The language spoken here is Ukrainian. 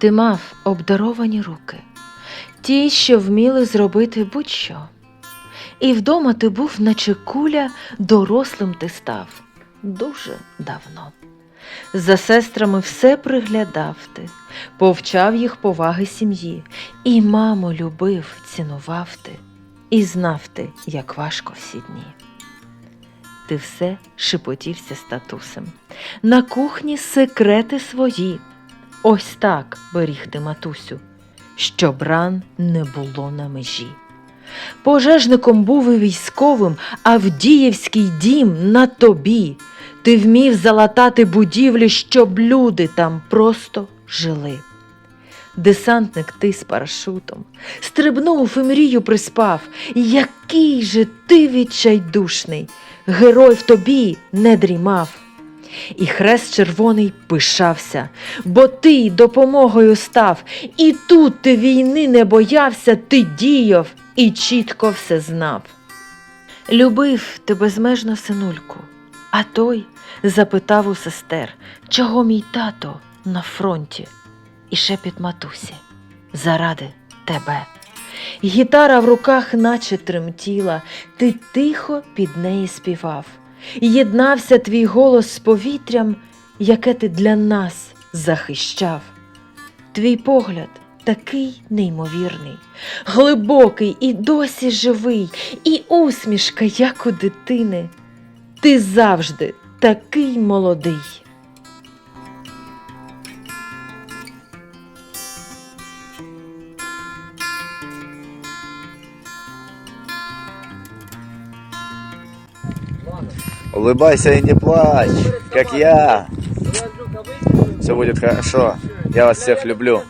Ти мав обдаровані руки, ті, що вміли зробити будь-що. І вдома ти був, наче куля, дорослим ти став дуже давно. За сестрами все приглядав ти, повчав їх поваги сім'ї, і маму любив, цінував ти, і знав ти, як важко всі дні. Ти все шепотівся з татусем. На кухні секрети свої. Ось так беріг ти, матусю, щоб ран не було на межі. Пожежником був і військовим, а Вдіївський дім на тобі. Ти вмів залатати будівлі, щоб люди там просто жили. Десантник ти з парашутом, стрибнув і мрію приспав. Який же ти відчайдушний, герой в тобі не дрімав. І хрест червоний пишався, бо ти допомогою став, і тут ти війни не боявся, ти діяв і чітко все знав. Любив ти безмежно синульку, а той запитав у сестер, чого мій тато на фронті, і шепіт матусі заради тебе. Гітара в руках, наче тремтіла, ти тихо під неї співав. Єднався твій голос з повітрям, яке ти для нас захищав. Твій погляд такий неймовірний, глибокий і досі живий, і усмішка, як у дитини. Ти завжди такий молодий. Улыбайся и не плачь, как я. Все будет хорошо. Я вас всех люблю.